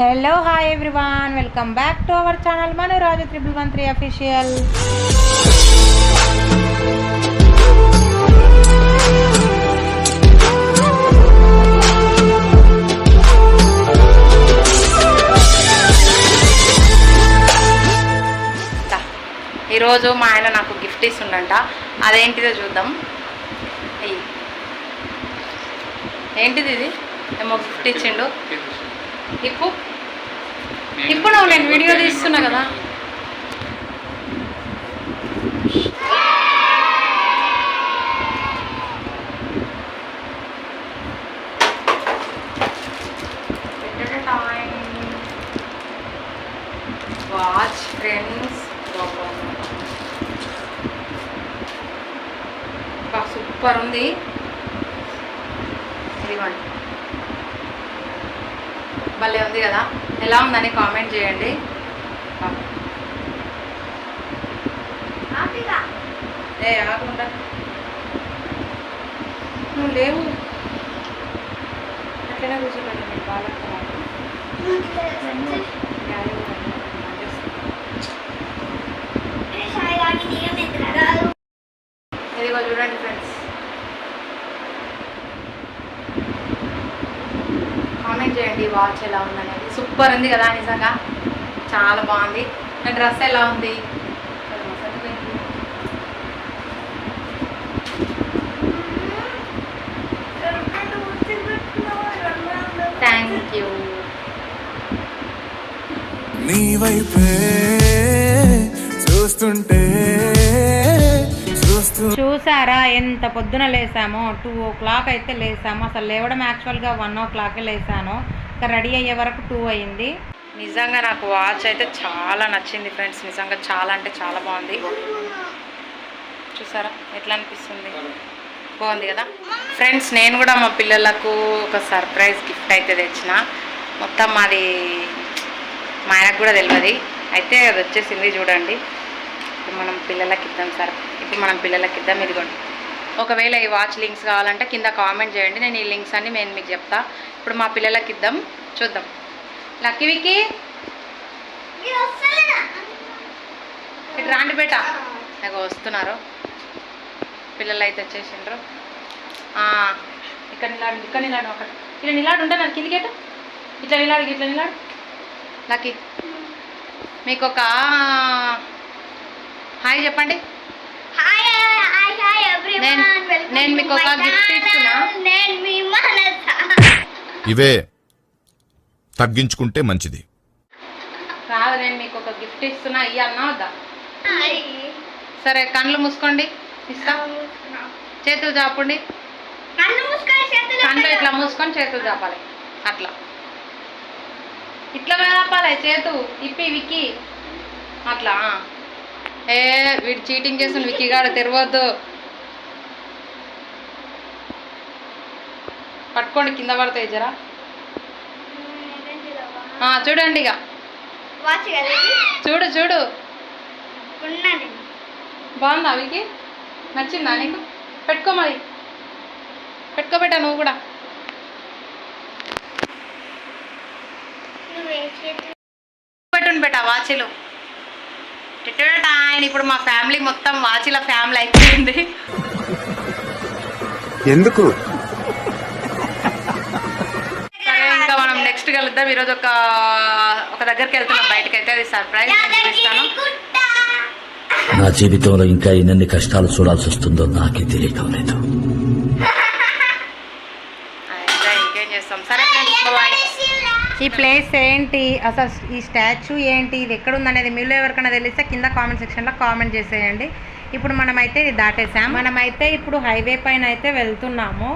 Hello hi everyone welcome back to our channel మన Raju triple one three official ఈరోజు మా ఆయన నాకు గిఫ్ట్ ఇస్తుండంట. అదేంటిదో చూద్దాం. ఏంటిది ఇది? ఏమో గిఫ్ట్ ఇచ్చిండు. ఇప్పు ఇప్పుడు నువ్వు నేను వీడియో తీస్తున్నా కదా వాచ్ ఫ్రెండ్స్ సూపర్ ఉంది ఇదిగోండి భలే ఉంది కదా ఎలా ఉందని కామెంట్ చేయండి ఏ ఆకుండా నువ్వు లేవు. అట్లనే కూర్చోబెట్టి నేను బాగా ఇదిగో చూడండి ఫ్రెండ్స్. కామెంట్ చేయండి వాచ్ ఎలా ఉందనేది. సూపర్ ఉంది కదా నిజంగా. చాలా బాగుంది. నా డ్రెస్ ఎలా ఉంది? నీ వైపే చూస్తుంటే చూసారా? ఎంత పొద్దున లేసామో టూ ఓ క్లాక్ అయితే లేసాము. అసలు లేవడం యాక్చువల్గా వన్ ఓ క్లాకే లేసాను. ఇంకా రెడీ అయ్యే వరకు టూ అయింది. నిజంగా నాకు వాచ్ అయితే చాలా నచ్చింది ఫ్రెండ్స్ నిజంగా చాలా అంటే చాలా బాగుంది. చూసారా? ఎట్లా అనిపిస్తుంది? బాగుంది కదా? ఫ్రెండ్స్ నేను కూడా మా పిల్లలకు ఒక సర్ప్రైజ్ గిఫ్ట్ అయితే తెచ్చిన. మొత్తం మాది మా ఆయనకు కూడా తెలియదు అయితే అది వచ్చేసింది చూడండి. ఇప్పుడు మనం పిల్లలకి ఇద్దాం సార్. ఇప్పుడు మనం పిల్లలకి ఇద్దాం ఇదిగోండి. ఒకవేళ ఈ వాచ్ లింక్స్ కావాలంటే కింద కామెంట్ చేయండి. నేను ఈ లింక్స్ అన్ని నేను మీకు చెప్తా. ఇప్పుడు మా పిల్లలకి ఇద్దాం. చూద్దాం. లక్కీ వికి ఇటు రాండి బేట. నాకు వస్తున్నారు. పిల్లలు అయితే వచ్చేసిండ్రు ఇక్కడ నిలాడు ఇక్కడ నిలాడు అక్కడ. ఇక్కడ నిలాడు ఉంటా నాకు కిందికేట ఇట్లా నిలాడు ఇట్లా నిలాడు లక్కీ. మీకు ఒక హాయ్ చెప్పండి నేను- నేను మీకు ఒక gift ఇస్తున్నా. ఇవే తగ్గించుకుంటే మంచిది. కాదు నేను మీకు ఒక గిఫ్ట్ ఇస్తున్నా ఇయ్యన్నా వద్దా? సరే కళ్ళు మూసుకోండి. ఇస్తా. చేతులు చాపండి. కళ్ళు. ఇట్లా మూసుకొని చేతులు చాపాలి. అట్లా. ఇట్లా చాపాలి చేతు ఇప్పి విక్కి. అట్లా. ఏ వీడు చీటింగ్ చేసిన విక్కీ గాడు తెరవద్దు. పట్టుకోండి కింద పడతాయి జరా. చూడండి ఇక? చూడు చూడు. బాగుందా వికి నచ్చిందా నీకు? పెట్టుకో మరి. పెట్టుకోబెట్టా నువ్వు కూడా నువ్వే చేతులు పెట్టుని పెట్టా వాచీలు. ఆయన ఇప్పుడు మా ఫ్యామిలీ మొత్తం వాచీల ఫ్యామిలీ అయిపోయింది. ఎందుకు? సరే ఇంకా మనం నెక్స్ట్ కలుద్దాం. ఈరోజు ఒక ఒక దగ్గరికి వెళ్తున్నాం. బయటకి అయితే అది సర్ప్రైజ్ చూపిస్తాను. నా జీవితంలో ఇంకా ఎన్నెన్ని కష్టాలు చూడాల్సి వస్తుందో నాకే తెలియటం లేదు ఇంకా ఇంకేం చేస్తాం సరే ఫ్రెండ్స్ బాయ్ ఈ ప్లేస్ ఏంటి? అసలు ఈ స్టాచ్యూ ఏంటి? ఇది ఎక్కడ ఉందనేది మీలో ఎవరికైనా తెలిస్తే కింద కామెంట్ సెక్షన్లో కామెంట్ చేసేయండి. ఇప్పుడు మనమైతే ఇది దాటేసాం. మనమైతే ఇప్పుడు హైవే పైన అయితే వెళ్తున్నాము.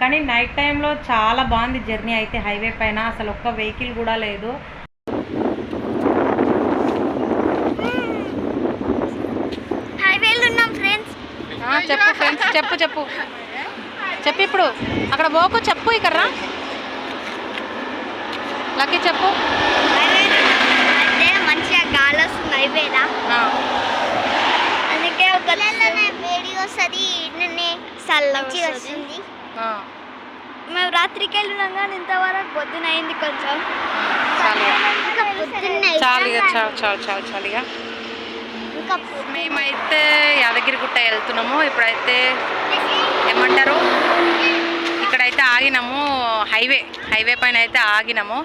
కానీ నైట్ టైంలో చాలా బాగుంది జర్నీ అయితే హైవే పైన. అసలు ఒక్క వెహికల్ కూడా లేదు. చెప్పు ఫ్రెండ్స్ చెప్పు చెప్పు. చెప్పు ఇప్పుడు. అక్కడ పోకు చెప్పు ఇక్కడ రా. లక్కీ చెప్పు. అంటే మంచిగా గాలి వస్తుంది హైవేలా ఆ, అందుకే ఒక వేడి వస్తుంది చల్లగా వస్తుంది. ఆ. మేము రాత్రికి వెళ్ళినాం కానీ ఇంతవరకు పొద్దున అయింది కొంచెం. చాలు. చాలు చాలు చాలు చాలు చాలు ఇక. ఇంకా మేమైతే యాదగిరిగుట్ట వెళ్తున్నాము. ఇప్పుడైతే ఏమంటారు? ఇక్కడైతే ఆగినాము హైవే. హైవే పైన అయితే ఆగినాము.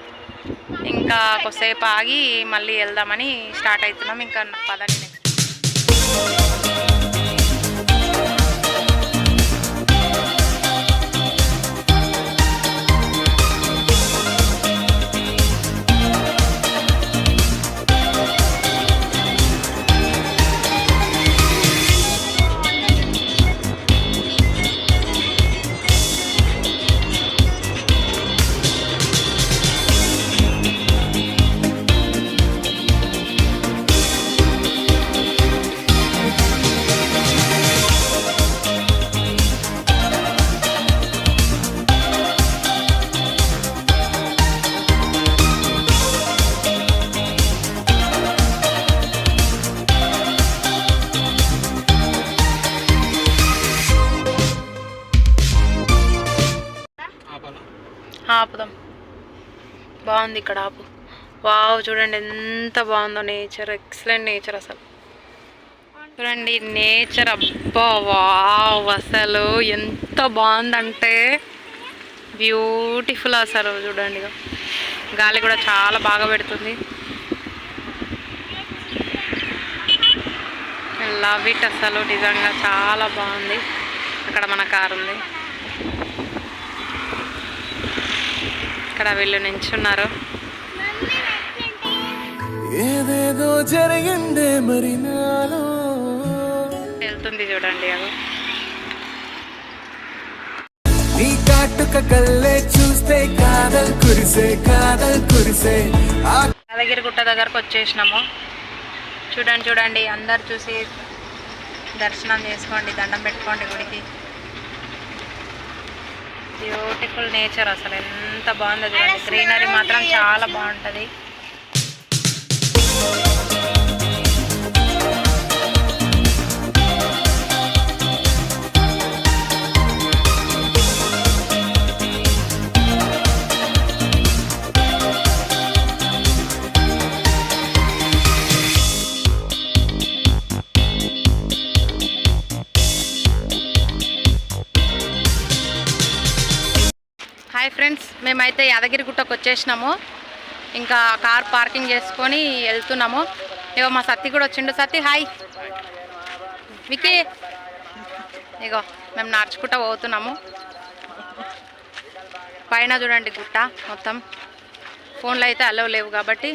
ఇంకా కొద్దిసేపు ఆగి మళ్ళీ వెళ్దామని స్టార్ట్ అవుతున్నాం. ఇంకా పదండి. ఆపుదాం. బాగుంది ఇక్కడ ఆపు. వావ్ చూడండి ఎంత బాగుందో నేచర్. ఎక్సలెంట్ నేచర్ అసలు. చూడండి నేచర్ అబ్బా వావ్ అసలు ఎంత బాగుందంటే బ్యూటిఫుల్ అసలు చూడండి గాలి కూడా చాలా బాగా పెడుతుంది. లవ్ ఇట్ అసలు నిజంగా చాలా బాగుంది. అక్కడ మన కారు ఉంది ఇక్కడ వీళ్ళు నించున్నారు. ఏదేదో జరిగిందే మరి నాలో. వెళ్తుంది చూడండి అది నీ కాటుక కల్లే చూస్తే కాదల్ కురిసే కాదల్ కురిసే. ఆ యాదగిరి గుట్ట దగ్గరకు వచ్చేసినాము. చూడండి చూడండి అందరు చూసి దర్శనం చేసుకోండి దండం పెట్టుకోండి గుడికి. బ్యూటిఫుల్ నేచర్ అసలు. ఎంత బాగుందో చూడండి. గ్రీనరీ మాత్రం చాలా బాగుంటుంది. హాయ్ ఫ్రెండ్స్ మేమైతే యాదగిరిగుట్టకు వచ్చేసినాము. ఇంకా కార్ పార్కింగ్ చేసుకొని వెళ్తున్నాము. ఇగో మా సత్తి కూడా వచ్చిండు. సత్తి హాయ్. వికీ ఇగో మేము నడుచుకుంటా పోతున్నాము. పైన చూడండి గుట్ట మొత్తం. ఫోన్లో అయితే అలవ్ లేవు కాబట్టి.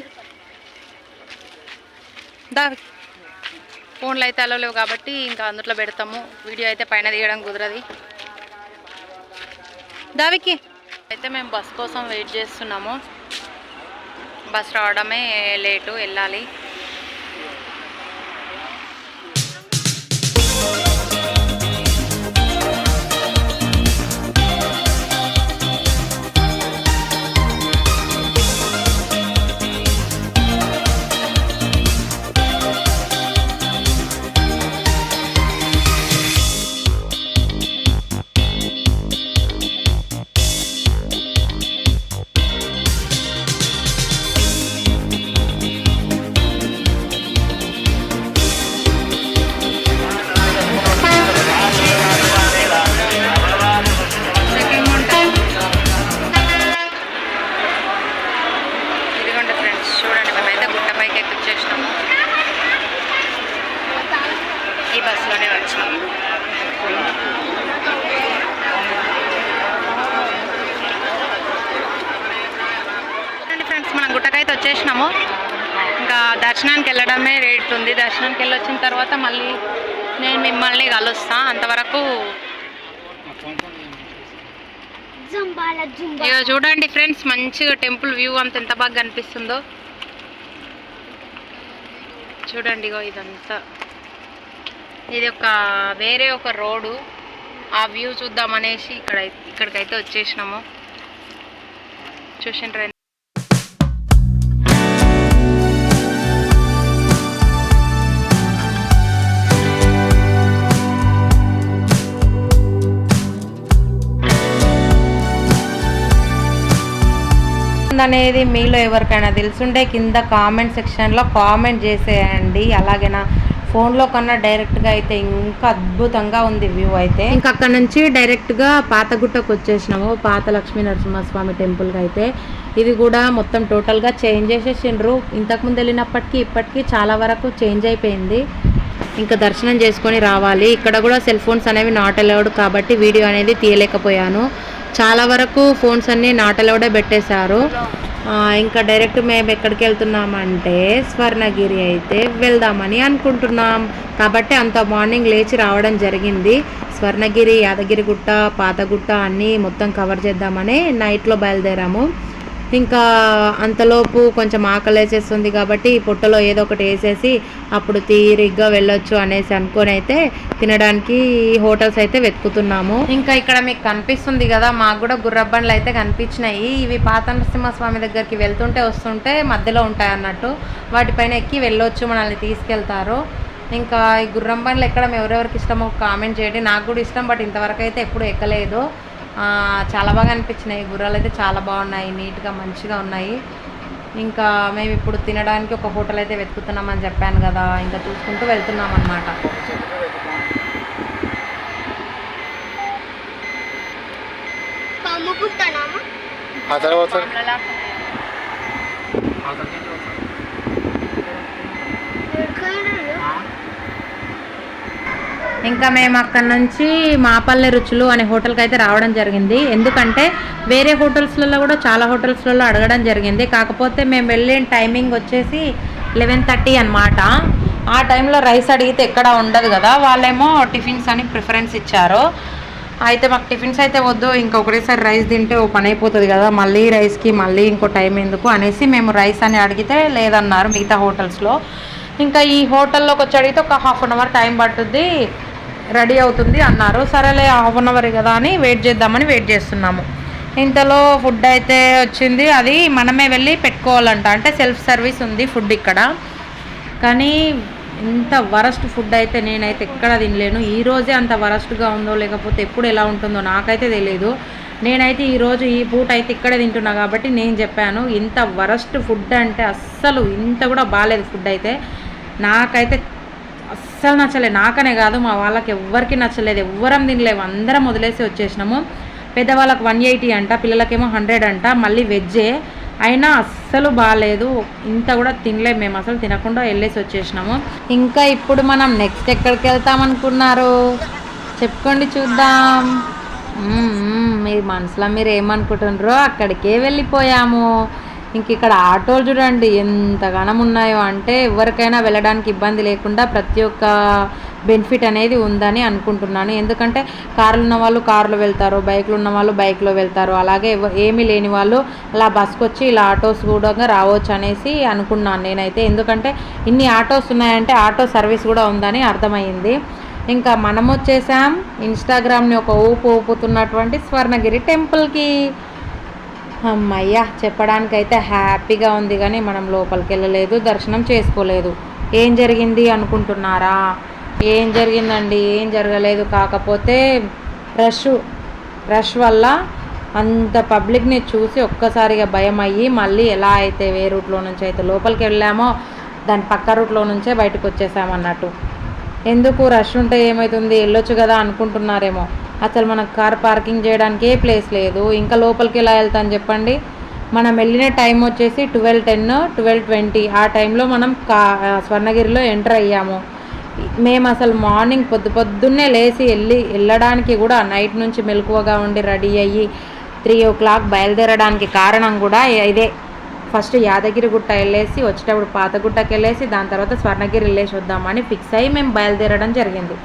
దా. ఫోన్లు ఫోన్లో అయితే అలవ్ లేవు కాబట్టి ఇంకా అందులో పెడతాము. వీడియో అయితే పైన తీయడం కుదరది. దావికి అయితే మేము బస్ కోసం వెయిట్ చేస్తున్నాము. బస్ రావడమే లేటు వెళ్ళాలి. దర్శనానికి వెళ్ళి వచ్చిన తర్వాత మళ్ళీ నేను మిమ్మల్ని కలుస్తా. అంతవరకు ఇక చూడండి ఫ్రెండ్స్ మంచిగా టెంపుల్ వ్యూ అంత ఎంత బాగా కనిపిస్తుందో. చూడండి ఇదంతా. ఇది ఒక వేరే ఒక రోడ్డు. ఆ వ్యూ చూద్దామనేసి ఇక్కడ ఇక్కడికైతే వచ్చేసినాము. చూసిండ్రే ఉందనేది మీలో ఎవరికైనా తెలుసుంటే కింద కామెంట్ సెక్షన్లో కామెంట్ చేసేయండి. అలాగేనా? ఫోన్లో కన్నా డైరెక్ట్గా అయితే ఇంకా అద్భుతంగా ఉంది వ్యూ అయితే. ఇంకా అక్కడ నుంచి డైరెక్ట్గా పాతగుట్టకు వచ్చేసినాము. పాత లక్ష్మీ నరసింహస్వామి టెంపుల్కి అయితే. ఇది కూడా మొత్తం టోటల్గా చేంజ్ చేసేసిండ్రు. ఇంతకుముందు వెళ్ళినప్పటికీ ఇప్పటికీ చాలా వరకు చేంజ్ అయిపోయింది. ఇంకా దర్శనం చేసుకొని రావాలి. ఇక్కడ కూడా సెల్ ఫోన్స్ అనేవి నాట్ అలౌడ్ కాబట్టి వీడియో అనేది తీయలేకపోయాను. చాలా వరకు ఫోన్స్ అన్నీ నాట్ అలౌడే పెట్టేశారు. ఇంకా డైరెక్ట్ మేము ఎక్కడికి వెళ్తున్నామంటే స్వర్ణగిరి అయితే వెళ్దామని అనుకుంటున్నాం. కాబట్టి అంత మార్నింగ్ లేచి రావడం జరిగింది. స్వర్ణగిరి యాదగిరిగుట్ట పాతగుట్ట అన్నీ మొత్తం కవర్ చేద్దామని నైట్లో బయలుదేరాము. ఇంకా అంతలోపు కొంచెం ఆకలేసేస్తుంది కాబట్టి పొట్టలో ఏదో ఒకటి వేసేసి అప్పుడు తీరిగ్గా వెళ్ళొచ్చు అనేసి అనుకొని అయితే తినడానికి హోటల్స్ అయితే వెతుకుతున్నాము. ఇంకా ఇక్కడ మీకు కనిపిస్తుంది కదా మాకు కూడా గుర్రబండ్లు అయితే కనిపించినాయి. ఇవి పాత నరసింహస్వామి దగ్గరికి వెళ్తుంటే వస్తుంటే మధ్యలో ఉంటాయి అన్నట్టు. వాటిపైన ఎక్కి వెళ్ళొచ్చు మనల్ని తీసుకెళ్తారు. ఇంకా ఈ గుర్రం బండ్లు ఎక్కడ ఎవరెవరికి ఇష్టమో కామెంట్ చేయండి. నాకు కూడా ఇష్టం బట్ ఇంతవరకు అయితే ఎప్పుడు ఎక్కలేదు. చాలా బాగా అనిపించినాయి. గుర్రాలు అయితే చాలా బాగున్నాయి. నీట్గా మంచిగా ఉన్నాయి. ఇంకా మేము ఇప్పుడు తినడానికి ఒక హోటల్ అయితే వెతుకుతున్నామని చెప్పాను కదా. ఇంకా చూసుకుంటూ వెళ్తున్నాం అనమాట ఆ ఇంకా మేము అక్కడ నుంచి మాపల్లె రుచులు అనే హోటల్కి అయితే రావడం జరిగింది. ఎందుకంటే వేరే హోటల్స్లలో కూడా చాలా హోటల్స్లలో అడగడం జరిగింది. కాకపోతే మేము వెళ్ళిన టైమింగ్ వచ్చేసి లెవెన్ థర్టీ అనమాట ఆ టైంలో రైస్ అడిగితే ఎక్కడ ఉండదు కదా వాళ్ళేమో టిఫిన్స్ అని ప్రిఫరెన్స్ ఇచ్చారు. అయితే మాకు టిఫిన్స్ అయితే వద్దు ఇంకొకటేసారి రైస్ తింటే ఓ పని అయిపోతుంది కదా మళ్ళీ రైస్కి మళ్ళీ ఇంకో టైం ఎందుకు అనేసి మేము రైస్ అని అడిగితే లేదన్నారు మిగతా హోటల్స్లో. ఇంకా ఈ హోటల్లోకి వచ్చి అడిగితే ఒక హాఫ్ అన్ అవర్ టైం పడుతుంది. రెడీ అవుతుంది అన్నారు. సరేలే హాఫ్ అన్ అవర్ కదా అని వెయిట్ చేద్దామని వెయిట్ చేస్తున్నాము. ఇంతలో ఫుడ్ అయితే వచ్చింది. అది మనమే వెళ్ళి పెట్టుకోవాలంట. అంటే సెల్ఫ్ సర్వీస్ ఉంది ఫుడ్ ఇక్కడ. కానీ ఇంత వరస్ట్ ఫుడ్ అయితే నేనైతే ఎక్కడ తినలేను. ఈ రోజే అంత వరస్ట్గా ఉందో లేకపోతే ఎప్పుడు ఎలా ఉంటుందో నాకైతే తెలియదు నేనైతే ఈరోజు ఈ పూట అయితే ఇక్కడే తింటున్నా కాబట్టి నేను చెప్పాను. ఇంత వరస్ట్ ఫుడ్ అంటే అస్సలు ఇంత కూడా బాగాలేదు ఫుడ్ అయితే. నాకైతే అస్సలు నచ్చలేదు. నాకనే కాదు మా వాళ్ళకి ఎవ్వరికి నచ్చలేదు. ఎవ్వరం తినలేము. అందరం వదిలేసి వచ్చేసినాము. పెద్దవాళ్ళకి వన్ ఎయిటీ అంట పిల్లలకేమో హండ్రెడ్ అంట మళ్ళీ వెజ్జే. అయినా అస్సలు బాగాలేదు ఇంత కూడా తినలేము మేము. అసలు తినకుండా వెళ్ళేసి వచ్చేసినాము. ఇంకా ఇప్పుడు మనం నెక్స్ట్ ఎక్కడికి వెళ్తాం అనుకున్నారు? చెప్పుకోండి చూద్దాం. మీరు మీ మనసులో మీరు ఏమనుకుంటున్నారో అక్కడికే వెళ్ళిపోయాము. ఇంక ఇక్కడ ఆటోలు చూడండి ఎంత ఘనం ఉన్నాయో అంటే ఎవరికైనా వెళ్ళడానికి ఇబ్బంది లేకుండా ప్రతి ఒక్క బెనిఫిట్ అనేది ఉందని అనుకుంటున్నాను. ఎందుకంటే కార్లు ఉన్న వాళ్ళు కార్లో వెళ్తారు బైక్లు ఉన్న వాళ్ళు బైక్లో వెళ్తారు. అలాగే ఏమీ లేని వాళ్ళు అలా బస్కి వచ్చి ఇలా ఆటోస్ కూడా రావచ్చు అనేసి అనుకున్నాను నేనైతే. ఎందుకంటే ఇన్ని ఆటోస్ ఉన్నాయంటే ఆటో సర్వీస్ కూడా ఉందని అర్థమైంది. ఇంకా మనం వచ్చేసాం ఇన్స్టాగ్రామ్ని ఒక ఊపు ఊపుతున్నటువంటి స్వర్ణగిరి టెంపుల్కి. అమ్మయ్యా చెప్పడానికైతే హ్యాపీగా ఉంది కానీ మనం లోపలికి వెళ్ళలేదు దర్శనం చేసుకోలేదు. ఏం జరిగింది అనుకుంటున్నారా? ఏం జరిగిందండి? ఏం జరగలేదు కాకపోతే రష్ రష్ వల్ల అంత పబ్లిక్ని చూసి ఒక్కసారిగా భయం అయ్యి మళ్ళీ ఎలా అయితే వే రూట్లో నుంచి అయితే లోపలికి వెళ్ళామో దాని పక్క రూట్లో నుంచే బయటకు వచ్చేసామన్నట్టు ఎందుకు రష్ ఉంటే ఏమవుతుంది వెళ్ళొచ్చు కదా అనుకుంటున్నారేమో. అసలు మనకు కార్ పార్కింగ్ చేయడానికి ఏ ప్లేస్ లేదు. ఇంకా లోపలికి ఎలా వెళ్తాను చెప్పండి? మనం వెళ్ళిన టైం వచ్చేసి ట్వెల్వ్ టెన్ ట్వెల్వ్ ట్వంటీ. ఆ టైంలో మనం కా స్వర్ణగిరిలో ఎంటర్ అయ్యాము. మేము అసలు మార్నింగ్ పొద్దు పొద్దున్నే లేచి వెళ్ళి వెళ్ళడానికి కూడా నైట్ నుంచి మెలకువగా ఉండి రెడీ అయ్యి త్రీ ఓ క్లాక్ బయలుదేరడానికి కారణం కూడా ఇదే. ఫస్ట్ యాదగిరిగుట్ట వెళ్ళేసి వచ్చేటప్పుడు పాతగుట్టకి వెళ్ళేసి దాని తర్వాత స్వర్ణగిరి వెళ్ళేసి వద్దామని ఫిక్స్ అయ్యి మేము బయలుదేరడం జరిగింది.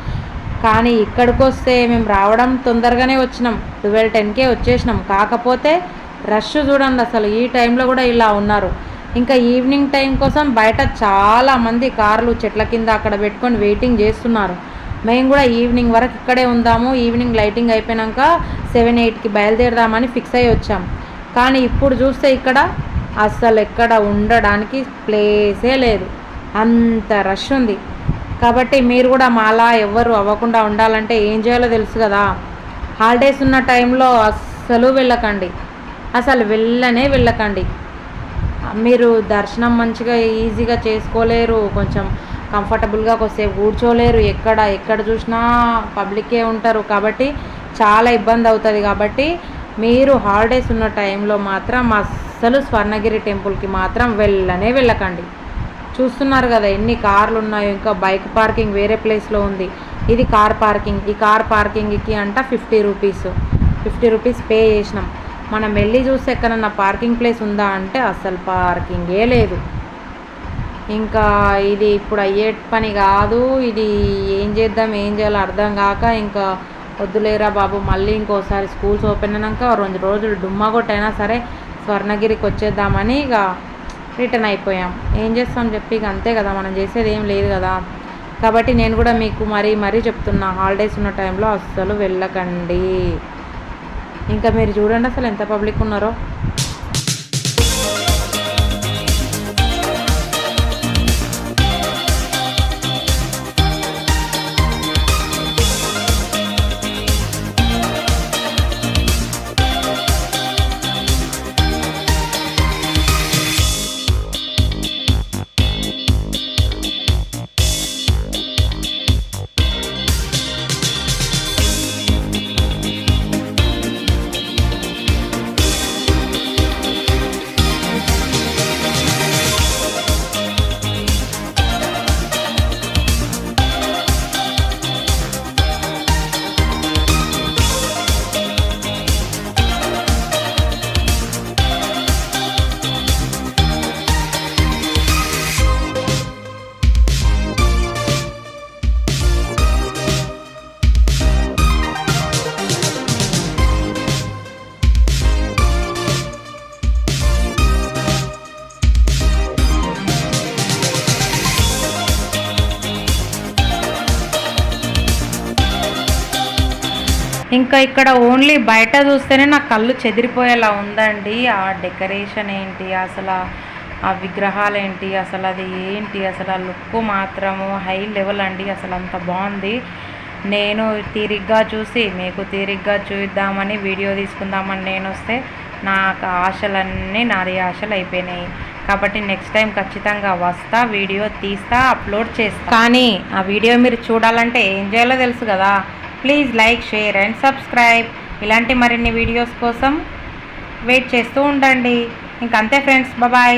కానీ ఇక్కడికి వస్తే మేము రావడం తొందరగానే వచ్చినాం. ట్వెల్వ్ టెన్కే వచ్చేసినాం. కాకపోతే రష్ చూడండి అసలు. ఈ టైంలో కూడా ఇలా ఉన్నారు. ఇంకా ఈవినింగ్ టైం కోసం బయట చాలా మంది కార్లు చెట్ల కింద అక్కడ పెట్టుకొని వెయిటింగ్ చేస్తున్నారు. మేము కూడా ఈవినింగ్ వరకు ఇక్కడే ఉందాము. ఈవినింగ్ లైటింగ్ అయిపోయాక సెవెన్ ఎయిట్కి బయలుదేరదామని ఫిక్స్ అయ్యి వచ్చాం. కానీ ఇప్పుడు చూస్తే ఇక్కడ అస్సలు ఎక్కడ ఉండడానికి ప్లేసే లేదు. అంత రష్ ఉంది. కాబట్టి మీరు కూడా మాలా ఎవ్వరు అవ్వకుండా ఉండాలంటే ఏం చేయాలో తెలుసు కదా. హాలిడేస్ ఉన్న టైంలో అస్సలు వెళ్ళకండి. అసలు వెళ్ళనే వెళ్ళకండి. మీరు దర్శనం మంచిగా ఈజీగా చేసుకోలేరు. కొంచెం కంఫర్టబుల్గా కొద్దిసేపు కూర్చోలేరు. ఎక్కడ ఎక్కడ చూసినా పబ్లికే ఉంటారు కాబట్టి చాలా ఇబ్బంది అవుతుంది కాబట్టి మీరు హాలిడేస్ ఉన్న టైంలో మాత్రం అస్సలు స్వర్ణగిరి టెంపుల్కి మాత్రం వెళ్ళనే వెళ్ళకండి. చూస్తున్నారు కదా ఎన్ని కార్లు ఉన్నాయో ఇంకా బైక్ పార్కింగ్ వేరే ప్లేస్లో ఉంది. ఇది కార్ పార్కింగ్ ఈ కార్ పార్కింగ్కి అంట fifty rupees. Fifty rupees pay చేసినాం. మనం వెళ్ళి చూస్తే ఎక్కడన్నా పార్కింగ్ ప్లేస్ ఉందా అంటే అసలు పార్కింగే లేదు. ఇంకా ఇది ఇప్పుడు అయ్యే పని కాదు ఇది ఏం చేద్దాం ఏం చేయాలో అర్థం కాక ఇంకా వద్దులేరా బాబు మళ్ళీ ఇంకోసారి స్కూల్స్ ఓపెన్ అయినాక రెండు రోజులు డుమ్మా కొట్టైనా సరే స్వర్ణగిరికి వచ్చేద్దామని ఇక రిటర్న్ అయిపోయాం. ఏం చేస్తాం చెప్పి అంతే కదా మనం చేసేది ఏం లేదు కదా. కాబట్టి నేను కూడా మీకు మరీ మరీ చెప్తున్నా హాలిడేస్ ఉన్న టైంలో అస్సలు వెళ్ళకండి. ఇంకా మీరు చూడండి అసలు ఎంత పబ్లిక్ ఉన్నారో. ఇంకా ఇక్కడ ఓన్లీ బయట చూస్తేనే నా కళ్ళు చెదిరిపోయేలా ఉందండి. ఆ డెకరేషన్ ఏంటి అసలు ఆ- విగ్రహాలు ఏంటి అసలు అది ఏంటి అసలు ఆ లుక్ మాత్రము హై లెవెల్ అండి అసలు అంత బాగుంది. నేను తీరిగ్గా చూసి మీకు తీరిగ్గా చూద్దామని వీడియో తీసుకుందామని నేను వస్తే నాకు ఆశలన్నీ నాది ఆశలు అయిపోయినాయి. కాబట్టి నెక్స్ట్ టైం ఖచ్చితంగా వస్తా వీడియో తీస్తా అప్లోడ్ చేస్తా. కానీ ఆ వీడియో మీరు చూడాలంటే ఏం చేయాలో తెలుసు కదా. Please like share and subscribe ఇలాంటి మరిన్ని వీడియోస్ కోసం వెయిట్ చేస్తూ ఉండండి. ఇంకంతే ఫ్రెండ్స్ బాయ్